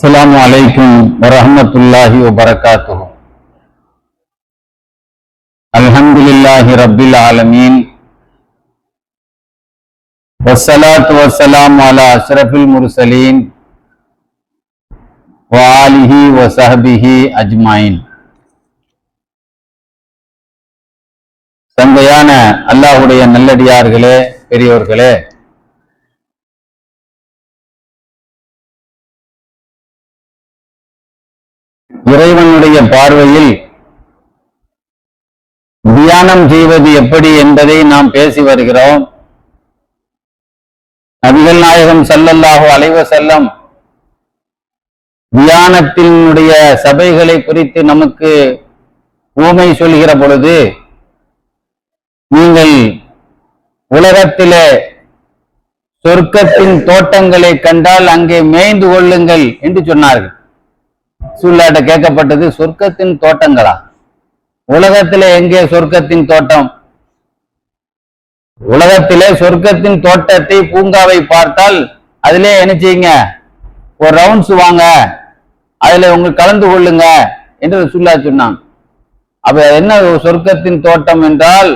அஸ்லாம் வலைக்கும் வரமத்துல்லாஹி வபரகாத்து அல்ஹம்துலில்லாஹி ரப்பில் ஆலமீன் வசலாத்து வசலாம் அலா அஷ்ரஃபில் முர்சலீன் வாலிஹி வசஹபிஹி அஜ்மாயின் தந்தையான அல்லாஹுடைய நல்லடியார்களே பெரியவர்களே இறைவனுடைய பார்வையில் தியானம் செய்வது எப்படி என்பதை நாம் பேசி வருகிறோம். நபிகள் நாயகம் ஸல்லல்லாஹு அலைவ செல்லம் தியானத்தினுடைய சபைகளை குறித்து நமக்கு ஊமை சொல்கிற பொழுது நீங்கள் உலகத்திலே சொர்க்கத்தின் தோட்டங்களை கண்டால் அங்கே மேய்ந்து கொள்ளுங்கள் என்று சொன்னார்கள். சூழ்நாட்ட கேட்கப்பட்டது சொர்க்கத்தின் தோட்டங்களா? உலகத்திலே எங்கே சொர்க்கத்தின் தோட்டம்? உலகத்திலே சொர்க்கத்தின் தோட்டத்தை பூங்காவை பார்த்தால் அதிலே நினைச்சீங்க ஒரு ரவுண்ட்ஸ் வாங்க. அதுல உங்க கலந்து கொள்ளுங்க என்று சுல்லா சொன்னான். அப்ப என்ன சொர்க்கத்தின் தோட்டம் என்றால்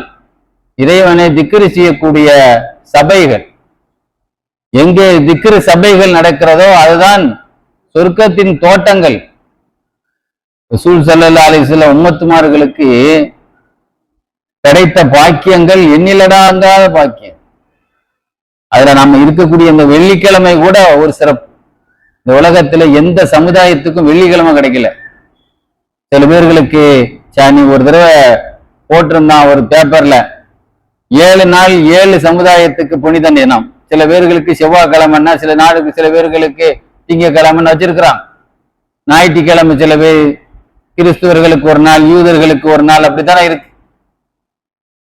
இறைவனை திக்ரு செய்யக்கூடிய சபைகள். எங்கே திக்ரு சபைகள் நடக்கிறதோ அதுதான் சொர்க்கத்தின் தோட்டங்கள். ரசூல் சல்லல்லா அலிஸ்ல உம்மத்துமார்களுக்கு கிடைத்த பாக்கியங்கள் எண்ணிலடாங்காத பாக்கியம். அதுல நம்ம இருக்கக்கூடிய இந்த வெள்ளிக்கிழமை கூட ஒரு சிறப்பு. இந்த உலகத்துல எந்த சமுதாயத்துக்கும் வெள்ளிக்கிழமை கிடைக்கல. சில பேர்களுக்கு சாணி ஒரு தடவை போட்டிருந்தான் ஒரு பேப்பர்ல ஏழு நாள் ஏழு சமுதாயத்துக்கு புனித தினம். சில பேர்களுக்கு செவ்வாய்க்கிழமைன்னா சில நாளுக்கு சில பேர்களுக்கு திங்கக்கிழமைன்னு வச்சிருக்கிறான். ஞாயிற்றுக்கிழமை சில பேர் கிறிஸ்துவர்களுக்கு ஒரு நாள் யூதர்களுக்கு ஒரு நாள் அப்படித்தானே இருக்கு?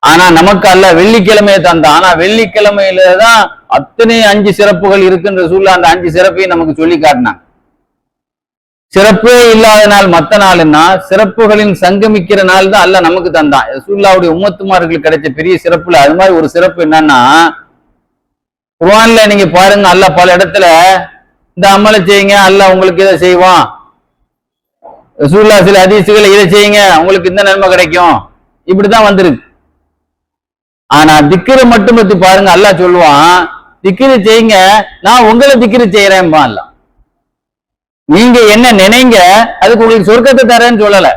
ஆனா நமக்கு அல்ல வெள்ளிக்கிழமையை தந்தான் ஆனா வெள்ளிக்கிழமையில தான் அத்தனை அஞ்சு சிறப்புகள் இருக்குன்ற சூழல அந்த அஞ்சு சிறப்பையும் நமக்கு சொல்லி காட்டினான் சிறப்பே இல்லாத நாள் மத்த நாள்னா சிறப்புகளின் சங்கமிக்கிற நாள் தான் அல்ல நமக்கு தந்தான் சூழ்லாவுடைய உம்மத்துமார்களுக்கு கிடைச்ச பெரிய சிறப்புல அது மாதிரி ஒரு சிறப்பு என்னன்னா குரான்ல நீங்க பாருங்க அல்ல பல இடத்துல இந்த அமலை செய்யுங்க அல்ல உங்களுக்கு இதை செய்வான். ரசூல்லா சில அதிசுகளை இதை செய்யுங்க. உங்களுக்கு இந்த நன்மை கிடைக்கும். இப்படிதான் வந்திருக்கு. ஆனா திக்கிர மட்டும் பத்தி பாருங்க. அல்லா சொல்லுவான் திக்கிரி செய்யுங்க. நான் உங்களை திக்கிரி செய்யறேன்பா அல்ல நீங்க என்ன நினைங்க அதுக்கு உங்களுக்கு சொர்க்கத்தை தரேன்னு சொல்லல.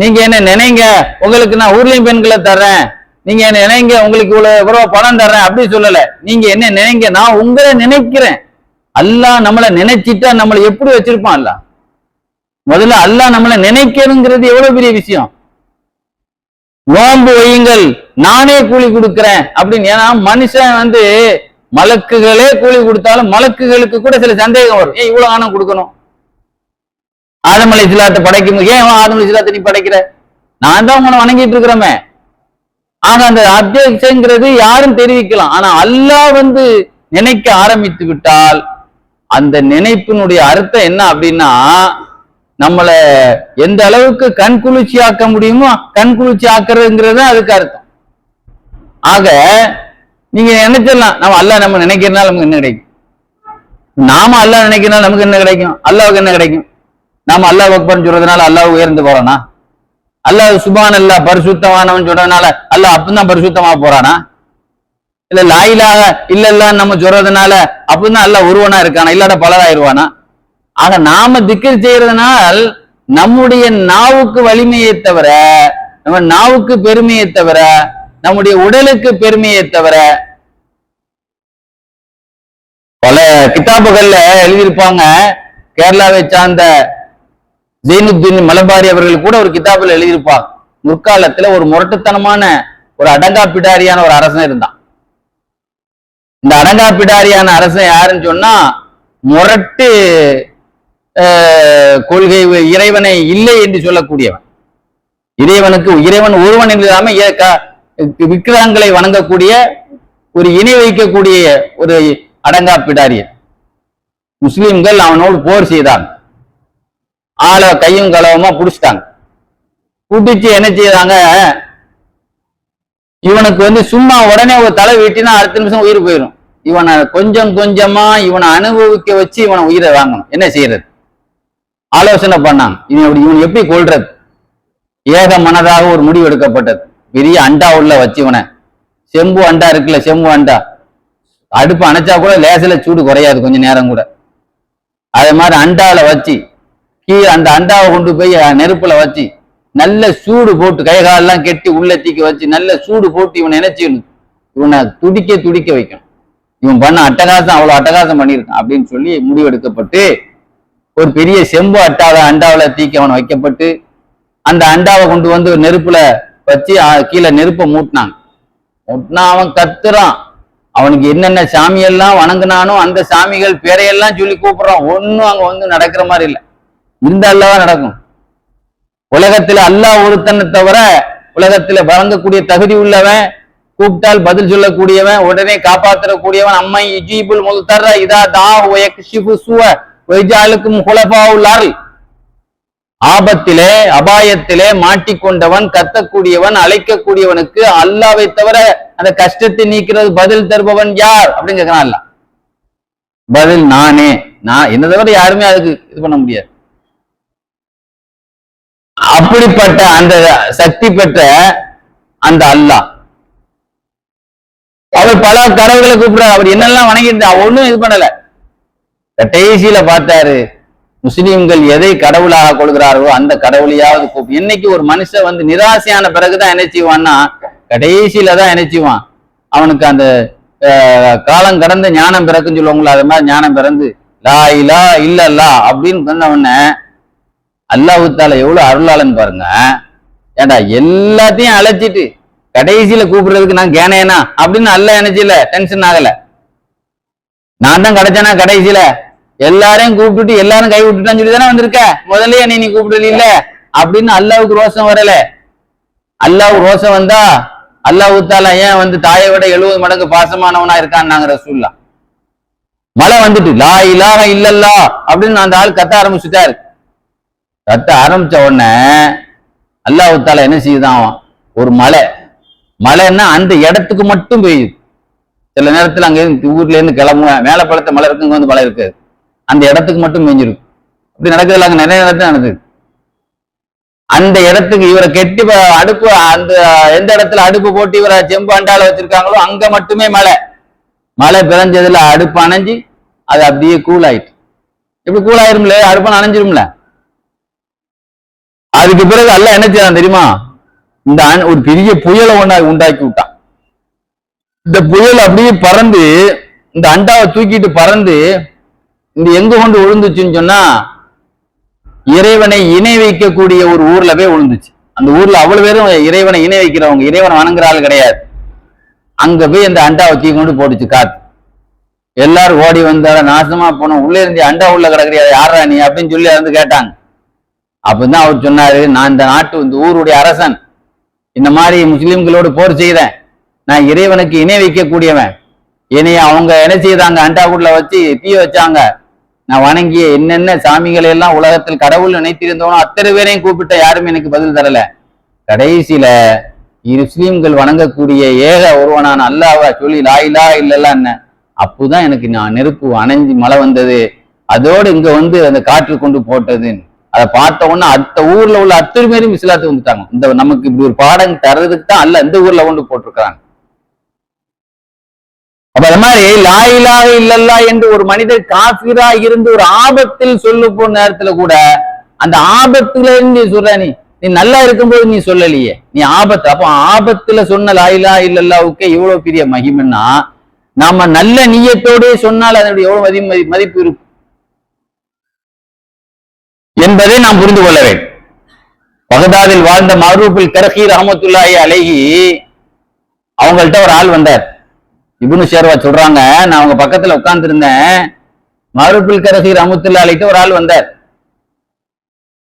நீங்க என்ன நினைங்க உங்களுக்கு நான் ஊர்லயும் பெண்களை தர்றேன். நீங்க என்ன நினைங்க உங்களுக்கு இவ்வளவு இவ்வளவு பணம் தர்றேன் அப்படி சொல்லல. நீங்க என்ன நினைங்க நான் உங்களை நினைக்கிறேன். அல்லாஹ் நம்மளை நினைச்சிட்டா நம்மளை எப்படி வச்சிருப்பான் அல்லாஹ்? முதல்ல அல்லாஹ் நம்மளை நினைக்கணுங்கிறது எவ்வளவு பெரிய விஷயம்? நோன்பு வையுங்கள் நானே கூலி கொடுக்கிறேன் அப்படின்னு. ஏன்னா மனுஷன் வந்து மலக்குகளே கூலி கொடுத்தாலும் மலக்குகளுக்கு கூட சில சந்தேகம் வரும். ஏன் இவ்வளவு ஆணம் கொடுக்கணும். ஆதமலை சிலாத்தை படைக்கும் ஏன் ஆதமலை சிலாத்தை நீ படைக்கிற? நான் தான் உங்களை வணங்கிட்டு இருக்கிறோமே ஆனா அந்த அத்தியட்சங்கிறது யாரும் தெரிவிக்கலாம். ஆனா அல்லாஹ் வந்து நினைக்க ஆரம்பித்து விட்டால் அந்த நினைப்பினுடைய அர்த்தம் என்ன அப்படின்னா நம்மளை எந்த அளவுக்கு கண் குளிர்ச்சி ஆக்க முடியுமோ கண் குளிர்ச்சி ஆக்குறதுங்கிறது தான் அதுக்கு அர்த்தம். ஆக நீங்க நினைச்சிடலாம் நம்ம அல்ல நம்ம நினைக்கிறனால நமக்கு என்ன கிடைக்கும்? நாம அல்லாஹ் நினைக்கிறனால நமக்கு என்ன கிடைக்கும்? அல்லாவுக்கு என்ன கிடைக்கும்? நாம அல்லாஹ் அக்பர்னு சொல்றதுனால அல்லாஹ் உயர்ந்து போறானா? அல்லாஹ் சுபான் அல்லா பரிசுத்தமானவன் சொல்றதுனால அல்லாஹ் அப்பதான் பரிசுத்தமா போறானா? இல்ல லாயிலாக இல்ல இல்ல நம்ம சொல்றதுனால அப்பதான் அல்லாஹ் ஒருவனா இருக்கானா? இல்லாட பலராயிருவானா? ஆக நாம திக்கர் செய்யறதுனால் நம்முடைய நாவுக்கு வலிமையை தவிர நம்ம நாவுக்கு பெருமையை தவிர நம்முடைய உடலுக்கு பெருமையை தவிர பல கிதாபுகள்ல எழுதியிருப்பாங்க. கேரளாவை சார்ந்த ஜெயினுத்தீன் மலபாரி அவர்கள் கூட ஒரு கிதாபில் எழுதியிருப்பாங்க முற்காலத்துல ஒரு முரட்டுத்தனமான ஒரு அடங்கா பிடாரியான ஒரு அரசன் இருந்தான். இந்த அடங்கா பிடாரியான அரசன் யாருன்னு சொன்னா முரட்டு கொள்கை இறைவனை இல்லை என்று சொல்லக்கூடியவன். இறைவனுக்கு இறைவன் ஒருவன் இல்லாம விக்கிரகங்களை வணங்கக்கூடிய ஒரு இணை வைக்கக்கூடிய ஒரு அடங்கா பிடாரியன் முஸ்லிம்கள் அவனோடு போர் செய்தாங்க. ஆளை கையும் களவுமா புடிச்சிட்டாங்க. புடிச்சு என்ன செய்தாங்க? இவனுக்கு வந்து சும்மா உடனே ஒரு தலை வீட்டினா அடுத்த நிமிஷம் உயிர் போயிடும் இவனை கொஞ்சம் கொஞ்சமா இவனை அனுபவிக்க வச்சு இவனை உயிரை வாங்கணும். என்ன செய்யறது? ஆலோசனை பண்ணான். இவன் அப்படி இவன் எப்படி கொள்றது ஏக மனதாக ஒரு முடிவு எடுக்கப்பட்டது. பெரிய அண்டா உள்ள வச்சு இவனை செம்பு அண்டா இருக்குல்ல செம்பு அண்டா. அடுப்பு அணைச்சா கூட லேசில சூடு குறையாது கொஞ்ச நேரம் கூட. அதே மாதிரி அண்டாவில் வச்சு கீழே அந்த அண்டாவை கொண்டு போய் நெருப்புல வச்சு நல்ல சூடு போட்டு கை காலெல்லாம் கெட்டி உள்ள தீக்கி வச்சு நல்ல சூடு போட்டு இவனை நினைச்சிடணும் இவனை துடிக்க துடிக்க வைக்கணும். இவன் பண்ண அட்டகாசம் அவ்வளோ அட்டகாசம் பண்ணியிருக்கான் அப்படின்னு சொல்லி முடிவெடுக்கப்பட்டு ஒரு பெரிய செம்பு அட்டாவை அண்டாவில் தீக்கி அவன் வைக்கப்பட்டு அந்த அண்டாவை கொண்டு வந்து ஒரு நெருப்புல வச்சு கீழே நெருப்பை மூட்டினாங்க. மூட்டினா அவன் கத்துறான். அவனுக்கு என்னென்ன சாமியெல்லாம் வணங்கினானோ அந்த சாமிகள் பேரையெல்லாம் சொல்லி கூப்பிடுறான். ஒன்றும் அங்கே வந்து நடக்கிற மாதிரி இல்லை. இந்த அல்லவா நடக்கும். உலகத்துல அல்லாஹ் ஒருத்தனை தவிர உலகத்துல வழங்கக்கூடிய தகுதி உள்ளவன் கூப்பிட்டால் பதில் சொல்லக்கூடியவன் உடனே காப்பாற்றக்கூடியவன் அம்மை இஜீபுல் முல்தர்ர இதா தா வயக்ஷிஃபு சுவ. வைஜாலுக்கும் குலபாவுள்ளார் ஆபத்திலே அபாயத்திலே மாட்டிக்கொண்டவன் கத்தக்கூடியவன் அழைக்கக்கூடியவனுக்கு அல்லாவை தவிர அந்த கஷ்டத்தை நீக்கிறது பதில் தருபவன் யார்? அப்படின்னு கேட்கிறான் அல்லாஹ். பதில் நானே. நான் என்ன தவிர யாருமே அதுக்கு இது பண்ண முடியாது. அப்படிப்பட்ட அந்த சக்தி பெற்ற அந்த அல்லாஹ். அவர் பல கடவுள்களை கூப்பிடுறாரு. அவர் என்னெல்லாம் வணங்கிட்டு ஒன்னும் இது பண்ணல. கடைசியில பார்த்தாரு முஸ்லீம்கள் எதை கடவுளாக கொள்கிறார்களோ அந்த கடவுளையாவது கூப்பி. இன்னைக்கு ஒரு மனுஷன் வந்து நிராசையான பிறகுதான் என்ன கடைசியில தான் என்ன அவனுக்கு அந்த காலம் கடந்த ஞானம் பிறக்குன்னு சொல்லுவாங்களா அது மாதிரி ஞானம் பிறந்து லா இலா இல்லல்லா அப்படின்னு சொன்னவன அல்லாஹுத்தால எவ்வளவு அருளாளன் பாருங்க. ஏண்டா எல்லாத்தையும் அழைச்சிட்டு கடைசியில கூப்பிடுறதுக்கு நான் கேனேனா? அப்படின்னு அல்ல நினைச்சில டென்ஷன் ஆகல. நான் தான் கிடைச்சேனா கடைசியில? எல்லாரையும் கூப்பிட்டுட்டு எல்லாரும் கை விட்டுட்டான்னு சொல்லி தானே வந்திருக்க? முதல்லயே நீ நீ கூப்பிடல இல்ல. அப்படின்னு அல்லாவுக்கு ரோசம் வரல. அல்லாவுக்கு ரோசம் வந்தா அல்லாஹ் தாலா ஏன் வந்து தாயை விட எழுபது மடங்கு பாசமானவனா இருக்கான் நாங்க ரசூல்லா மழை வந்துட்டு லா இலாஹ இல்லல்லா அப்படின்னு அந்த ஆள் கத்த ஆரம்பிச்சுட்டாரு. கத்த ஆரம்பிச்ச உடனே அல்லாஹ் தாலா என்ன செய்யுதான் அவன்? ஒரு மலை. மழைன்னா அந்த இடத்துக்கு மட்டும் பெய்யுது சில நேரத்துல அங்க இருந்து ஊர்ல இருந்து கிளம்புவேன். மேல பழத்த மழை இருக்கு வந்து மழை இருக்காது அந்த இடத்துக்கு மட்டும் பெஞ்சிருக்கும் இப்படி நடக்குதுல அங்க நிறைய இடத்துல நடக்குது. அந்த இடத்துக்கு இவரை கெட்டி அடுப்பு அந்த எந்த இடத்துல அடுப்பு போட்டு இவரை செம்பு அண்டால வச்சிருக்காங்களோ அங்க மட்டுமே மழை மழை பிறஞ்சதுல அடுப்பு அணைஞ்சு அது அப்படியே கூல் ஆயிட்டு. இப்படி கூல் ஆயிரும்ல அடுப்பு அணைஞ்சிரும்ல. அதுக்கு பிறகு அல்ல என்ன செய்யலாம் தெரியுமா? இந்த அண்- ஒரு பெரிய புயலை உண்டா உண்டாக்கி விட்டான். இந்த புயல் அப்படியே பறந்து இந்த அண்டாவை தூக்கிட்டு பறந்து இந்த எங்க கொண்டு விழுந்துச்சுன்னு சொன்னா இறைவனை இணை வைக்கக்கூடிய ஒரு ஊர்ல போய் விழுந்துச்சு. அந்த ஊர்ல அவ்வளவு பேரும் இறைவனை இணை வைக்கிறவங்க இறைவனை வணங்குற ஆள் கிடையாது. அங்க போய் அந்த அண்டாவை தூக்கி கொண்டு போட்டுச்சு காத்து. எல்லாரும் ஓடி வந்தால நாசமா போனோம். உள்ளே இருந்து அண்டா உள்ள கிடக்குறியா யாரா நீ அப்படின்னு சொல்லி வந்து கேட்டாங்க. அப்பதான் அவர் சொன்னாரு நான் இந்த நாட்டு இந்த ஊருடைய அரசன். இந்த மாதிரி முஸ்லிம்களோடு போர் செய்தேன். நான் இறைவனுக்கு இணை வைக்கக்கூடியவன். என்னைய அவங்க என்ன செய்தாங்க? அண்டாக்குள்ள வச்சு தீ வச்சாங்க. நான் வணங்கிய என்னென்ன சாமிகளை எல்லாம் உலகத்தில் கடவுள் நினைத்திருந்தோனோ அத்தனை பேரையும் கூப்பிட்ட யாரும் எனக்கு பதில் தரல. கடைசியில முஸ்லீம்கள் வணங்கக்கூடிய ஏக ஒருவனான அல்லாவா சொல்லி லாயிலா இல்லலாம் என்ன. அப்போதான் எனக்கு நான் நெருப்பு அணைஞ்சு மழை வந்தது. அதோடு இங்க வந்து அந்த காற்று கொண்டு போட்டதுன்னு. அதை பார்த்த உடனே அடுத்த ஊர்ல உள்ள அத்தனை பேரும் இஸ்லாத்து வந்துட்டாங்க. இந்த நமக்கு இப்படி ஒரு பாடம் தர்றதுக்கு தான் அல்ல இந்த ஊர்ல கொண்டு போட்டிருக்கிறாங்க. அப்ப அது மாதிரி லாயிலாக இல்லல்லா என்று ஒரு மனிதர் காஃபிரா இருந்து ஒரு ஆபத்தில் சொல்லு போன நேரத்துல கூட அந்த ஆபத்துல இருந்து நீ சொல்ற நீ நீ நல்லா இருக்கும்போது நீ சொல்லலையே நீ ஆபத்து. அப்போ ஆபத்துல சொன்ன லாயிலா இல்லல்லாவுக்கே இவ்வளவு பெரிய மகிமைன்னா நாம நல்ல நீயத்தோடே சொன்னால் அதனுடைய எவ்வளவு மதி மதிப்பு இருக்கும். என்பதை நாம் புரிந்து கொள்ள வேண்டும். பகதாதில் வாழ்ந்த மரூபில் கரஹி ரஹமத்துல்லாஹி அலைஹி அவங்கள்ட்ட ஒரு ஆள் வந்தார். இபுனு ஷேர்வா சொல்றாங்க நான் அவங்க பக்கத்துல உட்கார்ந்து இருந்தேன் மரூபில் கரசி ரமுத்துல அலைட்டு ஒரு ஆள் வந்தார்.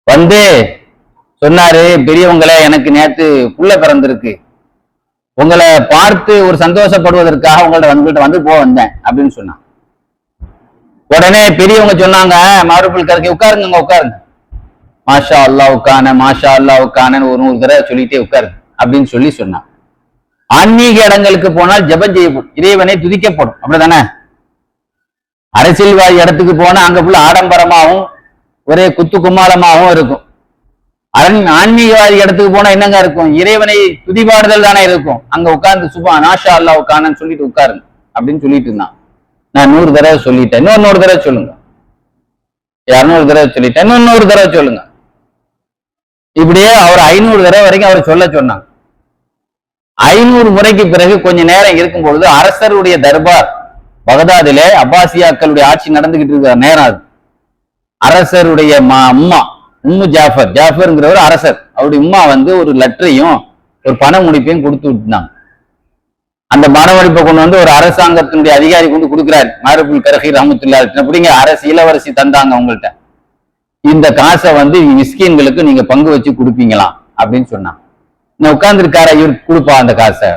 வந்து சொன்னாரு பெரியவங்களே எனக்கு நேத்து புள்ள பிறந்திருக்கு. உங்களை பார்த்து ஒரு சந்தோஷப்படுவதற்காக உங்கள்ட்ட வந்து உங்கள்ட்ட வந்து போக வந்தேன் அப்படின்னு சொன்னான். உடனே பெரியவங்க சொன்னாங்க மாருப்புல் கரசி உட்காருங்க உட்காருங்க. மாஷா அல்லா உட்கான மாஷா அல்லா உட்கானன்னு ஒரு நூறு தடவை சொல்லிட்டே உட்காருங்க அப்படின்னு சொல்லி சொன்னான். ஆன்மீக இடங்களுக்கு போனால் ஜபம் செய்யப்படும். இறைவனை துதிக்கப்படும். அப்படிதானே? அரசியல்வாதி இடத்துக்கு போனா அங்க புள்ள ஆடம்பரமாகவும் ஒரே குத்து குமாரமாகவும் இருக்கும். அரண் ஆன்மீகவாதி இடத்துக்கு போனா என்னங்க இருக்கும்? இறைவனை துதிபாடுதல் தானே இருக்கும். அங்க உட்கார்ந்து சுபா நாஷா அல்லா உட்கானன்னு சொல்லிட்டு உட்காருங்க. அப்படின்னு சொல்லிட்டு இருந்தான். நான் நூறு தடவை சொல்லிட்டேன். இன்னொரு நூறு தடவை சொல்லுங்க. இரநூறு தடவை சொல்லிட்டேன். இன்னொரு நூறு தடவை சொல்லுங்க. இப்படியே அவர் ஐநூறு தடவை வரைக்கும் அவர் சொல்ல சொன்னாங்க. ஐநூறு முறைக்கு பிறகு கொஞ்ச நேரம் இருக்கும் பொழுது அரசருடைய தர்பார் பகதாதிலே அப்பாசியாக்களுடைய ஆட்சி நடந்துகிட்டு இருக்கிற நேரம் அது. அரசருடைய மா அம்மா உம்மு ஜாஃபர் ஜாஃபர்ங்கிறவர் அரசர். அவருடைய உம்மா வந்து ஒரு லெட்டரையும் ஒரு பண முடிப்பையும் கொடுத்து விட்டுனாங்க அந்த பண கொண்டு வந்து ஒரு அரசாங்கத்தினுடைய அதிகாரி கொண்டு கொடுக்குறாரு. மாரபுல் கரகி ரஹமத்துல்லா அப்படிங்க அரசு இளவரசி தந்தாங்க உங்கள்கிட்ட இந்த காசை வந்து மிஸ்கின்களுக்கு நீங்க பங்கு வச்சு கொடுப்பீங்களாம் அப்படின்னு சொன்னாங்க. உட்கார்ந்துருக்காரா? இவர் கொடுப்பா அந்த காசை.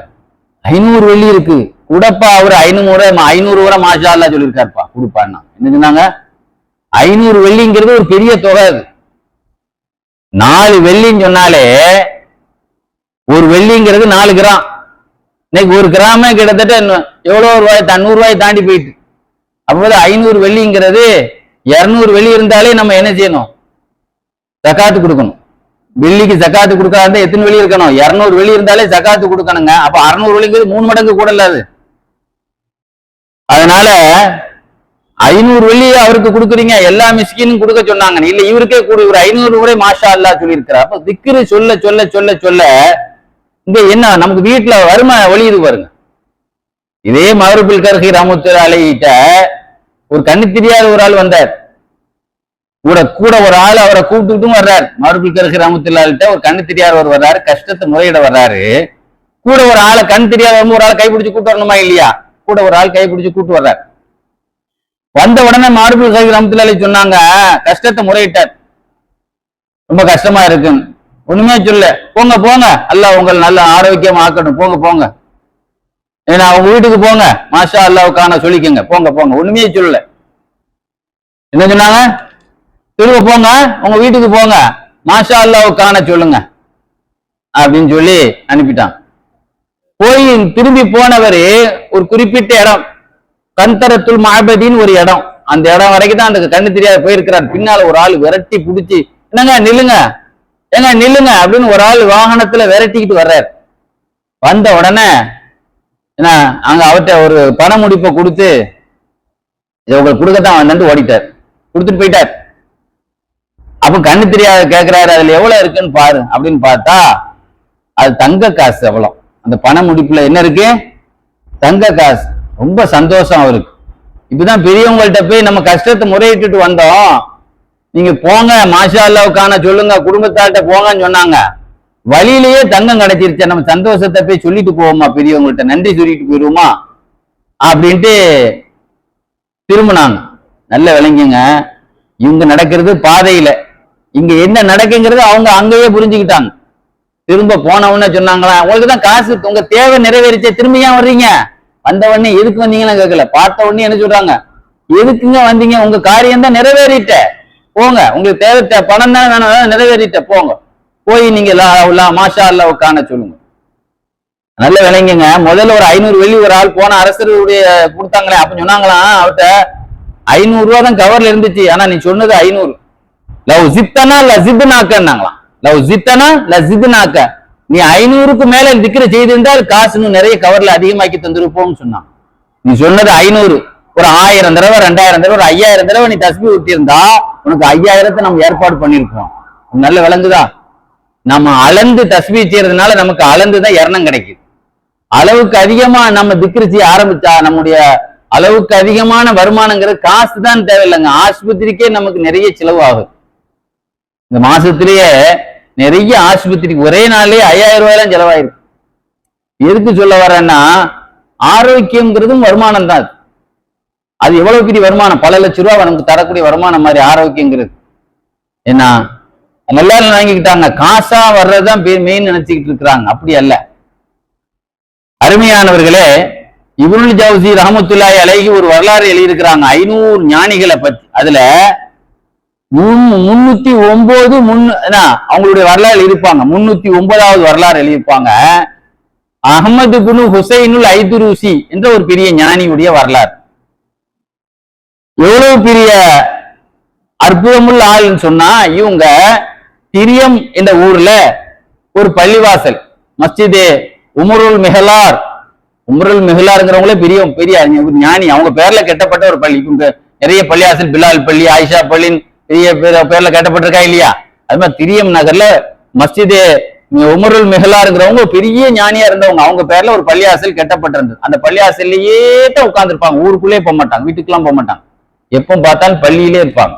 ஐநூறு வெள்ளி இருக்கு. கூடப்பா அவர் ஐநூறு ஐநூறு ரூபா மாஷா அல்லா சொல்லியிருக்காருப்பா. கொடுப்பான்னா. என்ன சொன்னாங்க? ஐநூறு வெள்ளிங்கிறது ஒரு பெரிய தொகை அது. நாலு வெள்ளின்னு சொன்னாலே ஒரு வெள்ளிங்கிறது நாலு கிராம். இன்னைக்கு ஒரு கிராமே கிட்டத்தட்ட எவ்வளோ எவ்வளவு ரூபாய் நூறு ரூபாய் தாண்டி போயிட்டு. அப்போது ஐநூறு வெள்ளிங்கிறது இரநூறு வெள்ளி இருந்தாலே நம்ம என்ன செய்யணும்? தக்காத்து கொடுக்கணும். வெள்ளிக்கு ஜக்காத்து கொடுக்காத எத்தனை வெளி இருக்கணும்? இருநூறு வெளி இருந்தாலே ஜக்காத்து கொடுக்கணுங்க. அப்ப அறுநூறு வெளிங்கிறது மூணு மடங்கு கூட இல்லாது அதனால ஐநூறு வெள்ளி அவருக்கு கொடுக்குறீங்க. எல்லா மிஸ்கினும் கொடுக்க சொன்னாங்க. இல்ல இவருக்கே கூட. இவர் ஐநூறு கூட மாஷா அல்லா சொல்லியிருக்கிறார். அப்ப திக்ரு சொல்ல சொல்ல சொல்ல சொல்ல இங்க என்ன நமக்கு வீட்டுல வறுமை ஒளியுது பாருங்க. இதே மருபில் கருகி ராமுத்தர் அலையிட்ட ஒரு கண்ணு தெரியாத ஒரு ஆள் வந்தார். கூட கூட ஒரு ஆள் அவரை கூப்பிட்டுக்கிட்டும் வர்றார். மகரபில் கர்ஹி ஒரு கண்ணு தெரியாதவர் வர்றாரு கஷ்டத்தை முறையிட வர்றாரு. கூட ஒரு ஆளை கண் தெரியாத ஒரு ஆள் கைப்பிடிச்சு கூட்டு வரணுமா இல்லையா? கூட ஒரு ஆள் கைப்பிடிச்சு கூட்டு வர்றாரு. வந்த உடனே மார்பிள் கல்வி ரமத்துலாலி சொன்னாங்க கஷ்டத்தை முறையிட்டார். ரொம்ப கஷ்டமா இருக்குன்னு ஒண்ணுமே சொல்ல போங்க போங்க. அல்லாஹ் உங்களை நல்ல ஆரோக்கியமா ஆக்கணும் போங்க போங்க. ஏன்னா அவங்க வீட்டுக்கு போங்க. மாஷா அல்லாவுக்கான சொல்லிக்கங்க. போங்க போங்க. ஒண்ணுமே சொல்லல என்ன சொன்னாங்க? திரும்ப போங்க உங்க வீட்டுக்கு போங்க. மாஷா அல்லாவுக்கான சொல்லுங்க. அப்படின்னு சொல்லி அனுப்பிட்டான். போய் திரும்பி போனவர் ஒரு குறிப்பிட்ட இடம். கந்தரத்துல் மாபதின்னு ஒரு இடம். அந்த இடம் வரைக்கும் தான் அந்த கண்ணு தெரியாத போயிருக்கிறார். பின்னால ஒரு ஆள் விரட்டி பிடிச்சி என்னங்க நில்லுங்க. ஏங்க நில்லுங்க அப்படின்னு ஒரு ஆள் வாகனத்துல விரட்டிக்கிட்டு வர்றார். வந்த உடனே என்ன அங்க அவர்கிட்ட ஒரு பண முடிப்பை கொடுத்து இதை உங்களுக்கு கொடுக்கத்தான் வந்தேன்ட்டு ஓடிட்டார். கொடுத்துட்டு போயிட்டார். அப்ப கண்ணு தெரியாத கேட்கிறாரு அதுல எவ்வளவு இருக்குன்னு பாரு அப்படின்னு பார்த்தா அது தங்க காசு எவ்வளோ அந்த பண முடிப்புல என்ன இருக்கு? தங்க காசு. ரொம்ப சந்தோஷம் அவருக்கு. இப்பதான் பெரியவங்கள்ட்ட போய் நம்ம கஷ்டத்தை முறையிட்டு வந்தோம். நீங்க போங்க மாஷா அல்லாவுக்கான சொல்லுங்க குடும்பத்தாட்ட போங்கன்னு சொன்னாங்க. வழியிலேயே தங்கம் கிடைச்சிருச்சு. நம்ம சந்தோஷத்தை போய் சொல்லிட்டு போவோமா பெரியவங்கள்ட்ட? நன்றி சொல்லிட்டு போயிருவோமா? அப்படின்ட்டு திரும்பினாங்க. நல்ல விளங்குங்க. இவங்க நடக்கிறது பாதையில. இங்க என்ன நடக்குங்கிறது அவங்க அங்கேயே புரிஞ்சுக்கிட்டாங்க. திரும்ப போன சொன்னாங்களா உங்களுக்கு தான் காசு உங்க தேவை நிறைவேறிச்சே திரும்ப ஏன் வர்றீங்க? வந்த உடனே எதுக்கு வந்தீங்கன்னு கேட்கல. பார்த்த உடனே என்ன சொல்றாங்க எதுக்குங்க வந்தீங்க? உங்க காரியம் தான் நிறைவேறிட்ட. போங்க உங்களுக்கு தேவை பணம் தான் வேணும் நிறைவேறிட்ட போங்க. போய் நீங்க லா லா உட்கான சொல்லுங்க. நல்ல விளைங்குங்க. முதல்ல ஒரு ஐநூறு வெள்ளி ஒரு ஆள் போன அரசருடைய கொடுத்தாங்களே அப்ப சொன்னாங்களாம் அவர்கிட்ட ஐநூறு ரூபா தான் கவர்ல இருந்துச்சு ஆனா நீ சொன்னது ஐநூறு. லவ் ஜித்தனா லசிதுனாக்கன்னாங்களாம் லவ் ஜித்தனா லசிதுனாக்க நீ ஐநூறுக்கு மேல திக்கிற செய்திருந்தால் காசு இன்னும் நிறைய கவர்ல அதிகமாக்கி தந்திருப்போம்னு சொன்னான். நீ சொன்னது ஐநூறு. ஒரு ஆயிரம் தடவை ரெண்டாயிரம் தடவை ஒரு ஐயாயிரம் தடவை நீ தஸ்பி விட்டிருந்தா உனக்கு ஐயாயிரத்தை நம்ம ஏற்பாடு பண்ணியிருப்போம். நல்ல விளங்குதா நம்ம அளந்து தஸ்பி செய்யறதுனால நமக்கு அளந்துதான் இரணம் கிடைக்குது. அளவுக்கு அதிகமா நம்ம திக்ரு செய்ய ஆரம்பிச்சா நம்முடைய அளவுக்கு அதிகமான வருமானங்கிறது காசு தான் தேவையில்லைங்க. ஆஸ்பத்திரிக்கே நமக்கு நிறைய செலவு ஆகும் இந்த மாசத்திலேயே நிறைய ஆஸ்பத்திரிக்கு ஒரே நாள்லயே ஐயாயிரம் ரூபாயெல்லாம் செலவாயிருக்கு. எதுக்கு சொல்ல வரேன்னா ஆரோக்கியங்கிறதும் வருமானம் தான் அது. எவ்வளவு பெரிய வருமானம்? பல லட்ச ரூபா நமக்கு தரக்கூடிய வருமானம் மாதிரி ஆரோக்கியங்கிறது என்ன நல்லா வாங்கிக்கிட்டாங்க. காசா வர்றதுதான் மெயின் நினைச்சுக்கிட்டு இருக்கிறாங்க. அப்படி அல்ல. அருமையானவர்களே இவருள் ஜவுசி ரஹமத்துல்லாய் அழகி ஒரு வரலாறு எழுதியிருக்கிறாங்க. ஐநூறு ஞானிகளை பத்தி. அதுல முன்னூத்தி ஒன்பது முன் என்ன, அவங்களுடைய வரலாறு இருப்பாங்க முன்னூத்தி ஒன்பதாவது வரலாறு எழுதியிருப்பாங்க. அகமது குனு ஹுசைனுல் ஐதுருசி என்ற ஒரு பெரிய ஞானியுடைய வரலாறு. எவ்வளவு பெரிய அற்புதமுள்ள ஆள்னு சொன்னா இவங்க திரியம் என்ற ஊர்ல ஒரு பள்ளிவாசல் மஸ்ஜிது உமருல் மெஹலார். உமருல் மிஹலாருங்கிறவங்களே பெரிய பெரிய ஞானி. அவங்க பேர்ல கெட்டப்பட்ட ஒரு பள்ளி. இப்ப நிறைய பள்ளிவாசல் பிலால் பள்ளி ஆயிஷா பள்ளின்னு பெரிய பேர் பேர்ல கட்டப்பட்டிருக்கா இல்லையா? அது மாதிரி திரியம் நகர்ல மஸ்ஜிது உமருல் மிஹலாருங்கிறவங்க ஒரு பெரிய ஞானியா இருந்தவங்க. அவங்க பேர்ல ஒரு பள்ளியாசல் கட்டப்பட்டிருந்தது. அந்த பள்ளிவாசல்லையே தான் உட்காந்துருப்பாங்க ஊருக்குள்ளே போக மாட்டாங்க. வீட்டுக்கெல்லாம் போக மாட்டாங்க. எப்போ பார்த்தாலும் பள்ளியிலே இருப்பாங்க.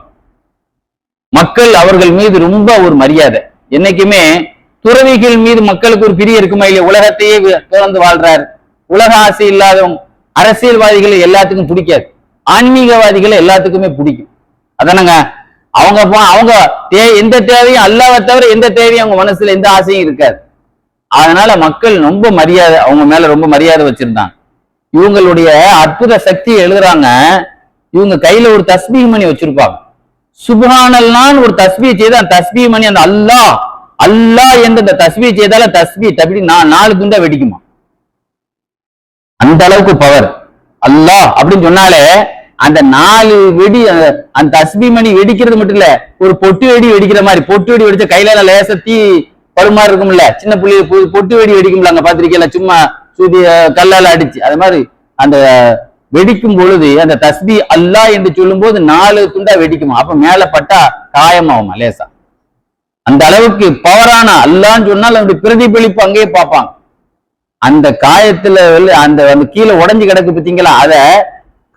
மக்கள் அவர்கள் மீது ரொம்ப ஒரு மரியாதை. என்னைக்குமே துறவிகள் மீது மக்களுக்கு ஒரு பிரிய இருக்குமா இல்லையா? உலகத்தையே வி- வாழ்றாரு. உலக ஆசை இல்லாதவங்க. அரசியல்வாதிகள் எல்லாத்துக்கும் பிடிக்காது. ஆன்மீகவாதிகள் எல்லாத்துக்குமே பிடிக்கும். அதானங்க? அவங்க அவங்க தே எந்த தேவையும் அல்லாவை தவிர எந்த தேவையும் அவங்க மனசுல எந்த ஆசையும் இருக்காது. அதனால மக்கள் ரொம்ப மரியாதை அவங்க மேல ரொம்ப மரியாதை வச்சிருந்தாங்க. இவங்களுடைய அற்புத சக்தியை எழுதுறாங்க. இவங்க கையில ஒரு தஸ்மீ மணி வச்சிருப்பாங்க. சுபஹானல்லான்னு ஒரு தஸ்பீ செய்து அந்த தஸ்பீ மணி அந்த அல்லாஹ் அல்லாஹ் என்ற அந்த தஸ்பீ செய்தால தஸ்பீ தப்பி நான் நாலு குண்டா வெடிக்குமா? அந்த அளவுக்கு பவர் அல்லாஹ் அப்படின்னு சொன்னாலே அந்த நாலு வெடி அந்த- அந்த மணி வெடிக்கிறது மட்டும் இல்ல ஒரு பொட்டு வெடி வெடிக்கிற மாதிரி பொட்டு வெடி வெடிச்ச கையில எல்லாம் தீ பருமாறு இருக்கும்ல. சின்ன புள்ளி பொட்டு வெடி வெடிக்கும்ல அங்க பாத்திருக்கீங்களா சும்மா சூதி கல்லால அடிச்சு. அது மாதிரி அந்த வெடிக்கும் பொழுது அந்த தஸ்பி அல்லா என்று சொல்லும்போது நாலு துண்டா வெடிக்குமா? அப்ப மேல பட்டா காயமாகுமா லேசா? அந்த அளவுக்கு பவரான அல்லான்னு சொன்னால் அதனுடைய பிரதிபலிப்பு அங்கேயே பார்ப்பாங்க அந்த காயத்துல அந்த அந்த கீழே உடஞ்சு கிடக்கு பார்த்தீங்களா? அதை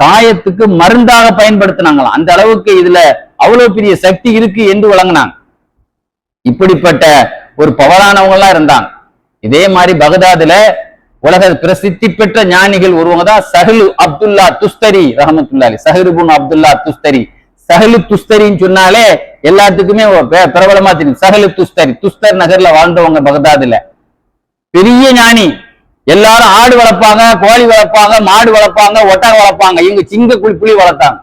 காயத்துக்கு மருந்தாக பயன்படுத்தினாங்களாம். அந்த அளவுக்கு இதுல அவ்வளவு பெரிய சக்தி இருக்கு என்று வழங்கினாங்க இப்படிப்பட்ட ஒரு பவரானவங்க எல்லாம் இருந்தாங்க. இதே மாதிரி பகதாதுல உலக பிரசித்தி பெற்ற ஞானிகள் ஒருவங்க தான் சஹலு அப்துல்லா துஸ்தரி ரஹமத்துல்லாலி சஹருபுன் அப்துல்லா துஸ்தரி. சஹலு துஸ்தரின்னு சொன்னாலே எல்லாத்துக்குமே பிரபலமா தெரியும். சஹலு துஸ்தரி துஸ்தர் நகர்ல வாழ்ந்தவங்க பகதாதுல. பெரிய ஞானி. எல்லாரும் ஆடு வளர்ப்பாங்க கோழி வளர்ப்பாங்க மாடு வளர்ப்பாங்க ஒட்டகம் வளர்ப்பாங்க. இவங்க சிங்க குழி புலி வளர்த்தாங்க.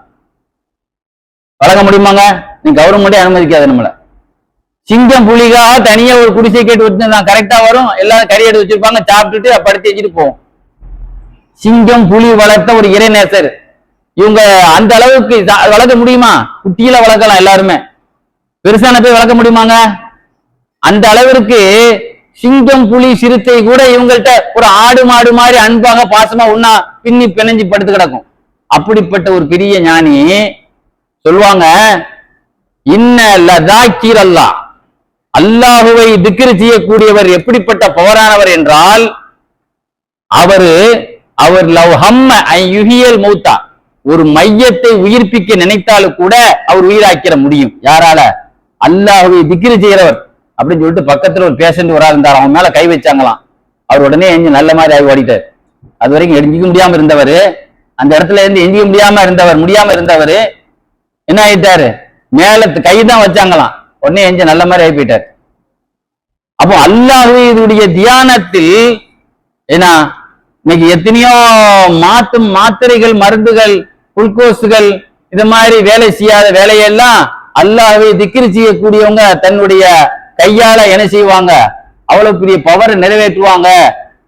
வளர்க்க முடியுமாங்க? நீ கவர்மெண்டே அனுமதிக்காது நம்மள. சிங்கம் புலிகா தனியா ஒரு குடிசை கேட்டு வச்சிருந்தான் கரெக்டா வரும். எல்லாரும் கறி எடுத்து வச்சிருப்பாங்க சாப்பிட்டுட்டு படுத்து வச்சுட்டு போவோம். சிங்கம் புலி வளர்த்த ஒரு இறைநேசர். இவங்க அந்த அளவுக்கு வளர்க்க முடியுமா? குட்டியில வளர்க்கலாம் எல்லாருமே. பெருசான போய் வளர்க்க முடியுமாங்க? அந்த அளவிற்கு சிங்கம் புலி சிறுத்தை கூட இவங்கள்ட்ட ஒரு ஆடு மாடு மாதிரி அன்பாக பாசமா உண்ணா பின்னி பிணைஞ்சு படுத்து கிடக்கும். அப்படிப்பட்ட ஒரு பெரிய ஞானி சொல்லுவாங்க இன்ன அல்லா. அல்லாஹ் அல்லாஹுவை திக்ரி செய்யக்கூடியவர் எப்படிப்பட்ட பவரானவர் என்றால் அவரு அவர் லவ் ஹம்ம ஐ மௌத்தா. ஒரு மையத்தை உயிர்ப்பிக்க நினைத்தாலும் கூட அவர் உயிராக்கிற முடியும். யாரால? அல்லாஹுவை திக்ரு செய்கிறவர். அப்படின்னு சொல்லிட்டு பக்கத்துல ஒரு பேஷண்ட் ஒரு ஆள் இருந்தார். அவன் மேல கை வச்சாங்களாம். அவர் உடனே எஞ்சி நல்ல மாதிரி ஆகி ஓடிட்டார். அது வரைக்கும் எஞ்சிக்க முடியாம இருந்தவர். அந்த இடத்துல இருந்து எஞ்சிக்க முடியாம இருந்தவர் முடியாம இருந்தவர் என்ன ஆயிட்டாரு? மேல கை தான் வச்சாங்களாம். உடனே எஞ்சி நல்ல மாதிரி ஆகி போயிட்டார். அப்போ அல்லாஹ் இதனுடைய தியானத்தில் ஏன்னா இன்னைக்கு எத்தனையோ மாத்து மாத்திரைகள் மருந்துகள் குளுக்கோஸுகள் இது மாதிரி வேலை செய்யாத வேலையெல்லாம் அல்லாஹை திக்கிரி செய்யக்கூடியவங்க தன்னுடைய கையால என்ன செய்வாங்க? அவ்வளவு பெரிய பவரை நிறைவேற்றுவாங்க.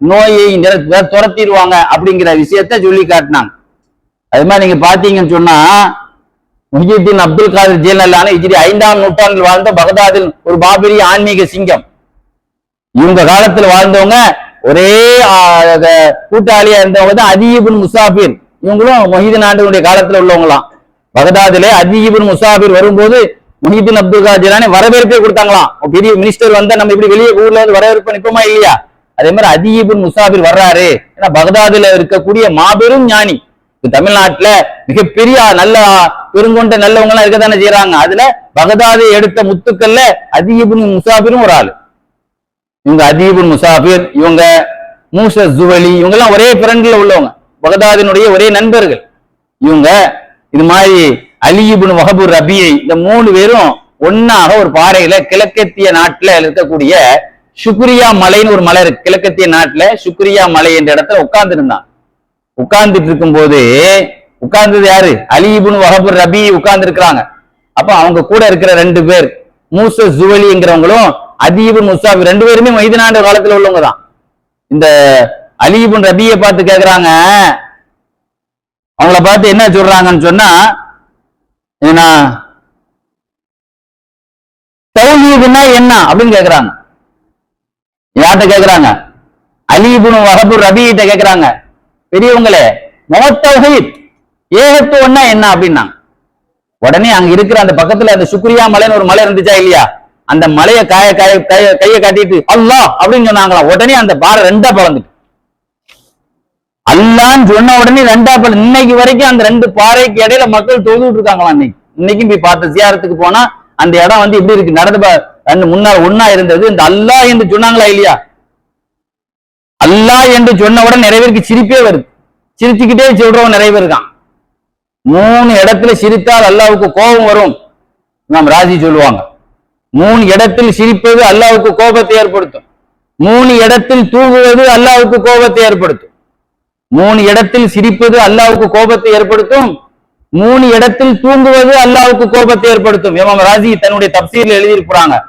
நோயை துரத்திடுவாங்க அப்படிங்கிற விஷயத்த சொல்லி காட்டினாங்க. அது மாதிரி நீங்க பாத்தீங்கன்னு சொன்னா முஹியுத்தீன் அப்துல் காதர் ஜெயலலான இஜிரி ஐந்தாம் நூற்றாண்டில் வாழ்ந்த பகதாதில் ஒரு பாபெரிய ஆன்மீக சிங்கம். இவங்க காலத்துல வாழ்ந்தவங்க ஒரே கூட்டாளியா இருந்தவங்க தான் அதீபுன் முசாஃபிர். இவங்களும் மொஹிதீன் ஆண்டவனுடைய காலத்துல உள்ளவங்களாம். பகதாதிலே அதீபுன் முசாஃபிர் வரும்போது மொஹிதீன் அப்துல் காஜிலானி வரவேற்பே கொடுத்தாங்களாம். பெரிய மினிஸ்டர் வந்தா நம்ம இப்படி வெளியே ஊர்ல இருந்து வரவேற்பு நிற்போமா இல்லையா? அதே மாதிரி அதீபுன் முசாபிர் வர்றாரு. ஏன்னா பகதாதுல இருக்கக்கூடிய மாபெரும் ஞானி. தமிழ்நாட்டுல மிகப்பெரிய நல்ல பெருங்கொண்ட நல்லவங்க எல்லாம் இருக்கதானே செய்யறாங்க அதுல பகதாதை எடுத்த முத்துக்கள்ல அதீபுன் முசாபிரும் ஒரு ஆளு. இவங்க அதீபுல் முசாபிர் இவங்க மூச ஜுவலி இவங்க எல்லாம் ஒரே பிறன்ல உள்ளவங்க. பகதாதினுடைய ஒரே நண்பர்கள். இவங்க இது மாதிரி அலிபுன் வஹபுர் ரபியை இந்த மூணு பேரும் ஒன்னாக ஒரு பாறையில கிழக்கத்திய நாட்டுல இருக்கக்கூடிய சுக்ரியா மலைன்னு ஒரு மலை இருக்கு. கிழக்கத்திய நாட்டுல சுக்ரியா மலை என்ற இடத்துல உட்கார்ந்து இருந்தான். உட்கார்ந்துட்டு இருக்கும்போது உட்கார்ந்தது யாரு? அலிபுன் வஹபுர் ரபி உட்கார்ந்து இருக்கிறாங்க. அப்ப அவங்க கூட இருக்கிற ரெண்டு பேர் மூச ஜுவலிங்கிறவங்களும் அதீபுன் முசாபி ரெண்டு பேருமே மைதினாண்டு காலத்துல உள்ளவங்க தான். இந்த அலிபுன் ரபியை பார்த்து கேக்குறாங்க. அவங்கள பார்த்து என்ன சொல்றாங்கன்னு சொன்னா ஏன்னா தௌஹீதுன்னா என்ன அப்படின்னு கேக்குறாங்க. யார்கிட்ட கேக்குறாங்க? அலிபுன் வஹபு ரபிகிட்ட கேக்குறாங்க. பெரியவங்களே மொத்தௌஹீத் ஏகத்துவம்னா என்ன அப்படின்னா உடனே அங்க இருக்கிற அந்த பக்கத்துல அந்த சுக்ரியா மலைன்னு ஒரு மலை இருந்துச்சா இல்லையா? அந்த மலையை காய காய கைய கைய காட்டிட்டு அல்லா அப்படின்னு சொன்னாங்களா உடனே அந்த பாறை ரெண்டா பறந்துட்டு. அல்லான்னு சொன்ன உடனே ரெண்டா பல இன்னைக்கு வரைக்கும் அந்த ரெண்டு பாறைக்கு இடையில மக்கள் தொழுதுட்டு இருக்காங்களா இன்னைக்கு. இன்னைக்கும் போய் பார்த்த சியாரத்துக்கு போனா அந்த இடம் வந்து எப்படி இருக்கு? நடந்து பா- ரெண்டு முன்னாள் ஒன்னா இருந்தது. இந்த அல்லாஹ் என்று சொன்னாங்களா இல்லையா? அல்லாஹ் என்று சொன்ன உடனே நிறைய பேருக்கு சிரிப்பே வருது. சிரிச்சுக்கிட்டே சொல்றவன் நிறைய பேர் இருக்கான். மூணு இடத்துல சிரித்தால் அல்லாவுக்கு கோபம் வரும். நாம் ராஜி சொல்லுவாங்க. மூணு இடத்தில் சிரிப்பது அல்லாவுக்கு கோபத்தை ஏற்படுத்தும். மூணு இடத்தில் தூங்குவது அல்லாவுக்கு கோபத்தை ஏற்படுத்தும். மூணு இடத்தில் சிரிப்பது அல்லாவுக்கு கோபத்தை ஏற்படுத்தும். மூணு இடத்தில் தூங்குவது அல்லாவுக்கு கோபத்தை ஏற்படுத்தும். இமாம் ராஜி தன்னுடைய தப்சீர்ல எழுதியிருக்கிறாங்க.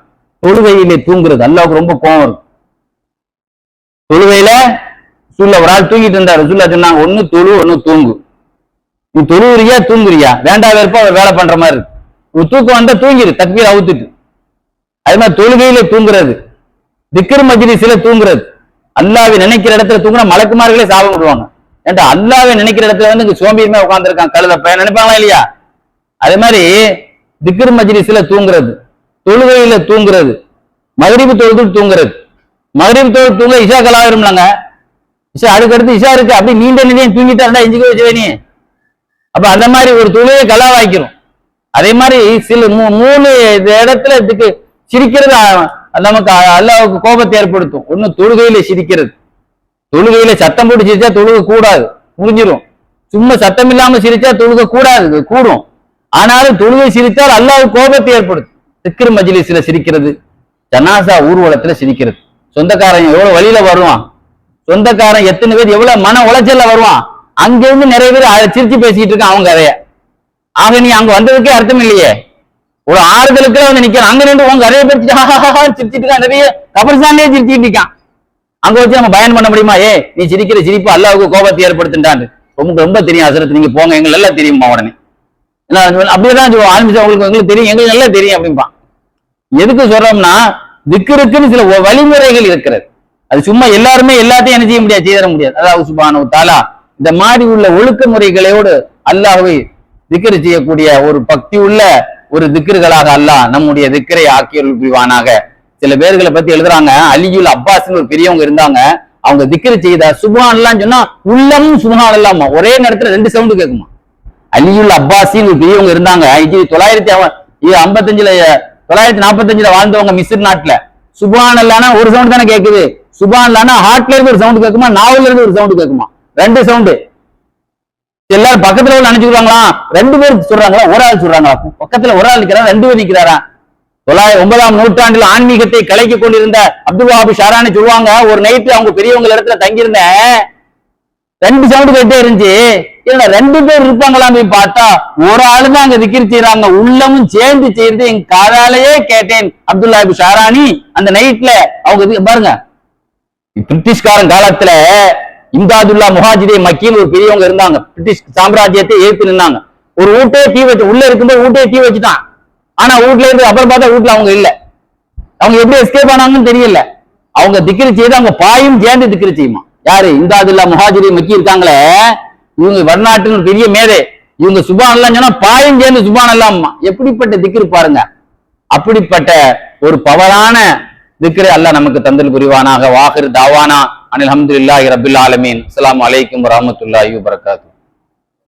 தொழுகையிலே தூங்குறது. அல்லாவுக்கு ரொம்ப கோபம் இருக்கும் தொழுகையில சுல்ல ஒரு ஆள் தூங்கிட்டு இருந்தாரு. சுல்ல சொன்னாங்க ஒண்ணு தொழு ஒண்ணு தூங்கு. நீ தொழுவுறியா தூங்குறியா? வேண்டாம் வெறுப்பா அவர் வேலை பண்ற மாதிரி இருக்கு. ஒரு தூக்கம் வந்தா தூங்கிடு தக்பீர் அவுத்துட்டு. அது மாதிரி தொழுகையில தூங்குறது. திக்ர் சில தூங்குறது. அல்லாவை நினைக்கிற இடத்துல தூங்குனா மலக்குமார்களே சாபம் விடுவாங்க. ஏன்டா அல்லாவே நினைக்கிற இடத்துல வந்து இங்க சோம்பியுமே உட்காந்துருக்கான் கழுத பையன் நினைப்பாங்களா இல்லையா? அதே மாதிரி திக்ர் மஜ்லிஸ்ல தூங்குறது தொழுகையில தூங்குறது மகரிபு தொழுது தூங்குறது. மகரிபு தொழுது தூங்க இஷா கலாவிரும்லங்க இஷா அடுக்கடுத்து இஷா இருக்கு. அப்படி நீண்ட நிலையம் தூங்கிட்டா இருந்தா இஞ்சிக்க வச்சு நீ அப்ப அந்த மாதிரி ஒரு தொழுகையை கலாவாக்கிறோம் அதே மாதிரி சில மூணு இடத்துல இதுக்கு சிரிக்கிறது நமக்கு அல்லாவுக்கு கோபத்தை ஏற்படுத்தும். ஒன்னு தொழுகையில சிரிக்கிறது. தொழுகையில சத்தம் போட்டு சிரிச்சா தொழுக கூடாது. முடிஞ்சிடும் சும்மா சத்தம் இல்லாம சிரிச்சா தொழுக கூடாது. கூடும். ஆனாலும் தொழுகை சிரித்தால் அல்லாஹ் கோபத்தை ஏற்படுத்தும். திக்ர் மஜ்லிஸ்ல சிரிக்கிறது. ஜனாசா ஊர்வலத்துல சிரிக்கிறது. சொந்தக்காரன் எவ்வளவு வழியில வருவான்? சொந்தக்காரன் எத்தனை பேர் எவ்வளவு மன உளைச்சல்ல வருவான்? அங்க இருந்து நிறைய பேர் சிரிச்சு பேசிட்டு இருக்கான் அவங்க கதைய. ஆக நீ அங்க வந்ததுக்கே அர்த்தம் இல்லையே. ஒரு ஆறுதலுக்கு வந்து நிக்கிறான். அங்க நின்று உங்க நிறைய பேர் சிரிச்சிட்டு இருக்கான். நிறைய கபர்சானே சிரிச்சிட்டு இருக்கான். அங்க வச்சு நம்ம பயன் பண்ண முடியுமா? ஏ நீ சிரிக்கிற சிரிப்பு அல்லாவுக்கு கோபத்தை ஏற்படுத்துட்டான் உங்களுக்கு ரொம்ப தெரியும் அசரத்து நீங்க போங்க எங்களுக்கு நல்லா தெரியுமா உடனே. அப்படியேதான் சொல்லுவோம் ஆரம்பிச்சா உங்களுக்கு எங்களுக்கு தெரியும் எங்களுக்கு நல்லா தெரியும் அப்படிம்பான் எதுக்கு சொல்றோம்னா திக்கிருக்குன்னு சில வழிமுறைகள் இருக்கிறது. அது சும்மா எல்லாருமே எல்லாத்தையும் என்ன செய்ய முடியாது செய்தர முடியாது. அதாவது சுபானு தாலா இந்த மாதிரி உள்ள ஒழுக்க முறைகளோடு அல்லாஹை திக்ரு செய்யக்கூடிய ஒரு பக்தி உள்ள ஒரு திக்ருகளாக அல்லாஹ் நம்முடைய திக்கரை ஆக்கியருள் புரிவானாக. சில பேர்களை பத்தி எழுதுறாங்க. அலியுல் அப்பாஸ்னு ஒரு பெரியவங்க இருந்தாங்க. அவங்க திக்கிரி செய்த சுபான்லாம் சொன்னா உள்ளமும் சுபான் இல்லாம ஒரே நேரத்துல ரெண்டு சவுண்டு கேட்குமா அலியுல் அப்பாசின்னு ஒரு பெரியவங்க இருந்தாங்க. இது தொள்ளாயிரத்தி இது ஐம்பத்தஞ்சுல தொள்ளாயிரத்தி நாற்பத்தஞ்சுல வாழ்ந்தவங்க மிஸ்ர் நாட்டுல. சுபான் இல்லானா ஒரு சவுண்ட் தானே கேக்குது. சுபான் இல்லானா ஹார்ட்ல இருந்து ஒரு சவுண்ட் கேட்குமா நாவல்ல இருந்து ஒரு சவுண்ட் கேட்குமா ரெண்டு சவுண்டு. எல்லாரும் பக்கத்துல உள்ள நினைச்சுக்கிறாங்களா? ரெண்டு பேர் சொல்றாங்களா? ஒரு ஆள் சொல்றாங்களா? பக்கத்துல ஒரு ஆள் நிக்கிறாரா? ரெண்டு பேர் நிக்கிறாரா? தொள்ளாயிரம் ஒன்பதாம் நூற்றாண்டில் ஆன்மீகத்தை கலைக்கு கொண்டிருந்த அப்துல் வஹாப் ஷாரானி சொல்லுவாங்க ஒரு நைட்டு அவங்க பெரியவங்க இடத்துல தங்கியிருந்தேன். ரெண்டு சவுண்டு கேட்டே இருந்துச்சு. இல்ல ரெண்டு பேர் இருப்பாங்களாம் போய் பார்த்தா ஒரு ஆளு தான் அங்க திக்கிர் செய்யறாங்க உள்ளமும் சேர்ந்து செய்யறது என் காதாலேயே கேட்டேன் அப்துல்லா ஷாரானி. அந்த நைட்ல அவங்க பாருங்க. பிரிட்டிஷ்காரன் காலத்துல இம்தாதுல்லா முஹாஜிதே மக்கியில் ஒரு பெரியவங்க இருந்தாங்க. பிரிட்டிஷ் சாம்ராஜ்யத்தை ஏற்று நின்னாங்க. ஒரு ஊட்டே தீ வச்சு உள்ள இருக்கும்போது ஊட்டே தீ வச்சுட்டான். ஆனா வீட்ல இருந்து அப்புறம் பார்த்தா வீட்ல அவங்க இல்ல. அவங்க எப்படி எஸ்கேப் ஆனாங்கன்னு தெரியல. அவங்க திக்கிரி செய்து அவங்க பாயும் சேர்ந்து திக்கிரி செய்யுமா? யாரு? இந்தாதுல்லா முஹாஜிரி மக்கி இருக்காங்களே. இவங்க வடநாட்டின் பெரிய மேதை. இவங்க சுபான் எல்லாம் சொன்னா பாயும் சேர்ந்து சுபான் எல்லாம் எப்படிப்பட்ட திக்கிரி பாருங்க. அப்படிப்பட்ட ஒரு பவரான திக்ரை அல்லாஹ் நமக்கு தந்தல் புரிவானாக. வாஹிர் தாவானா. அனில் அஹமதுல்லாஹி ரபில் ஆலமீன். அஸ்லாம் அலைக்கும் வரமத்துல்லாஹி வபரகாத்துஹு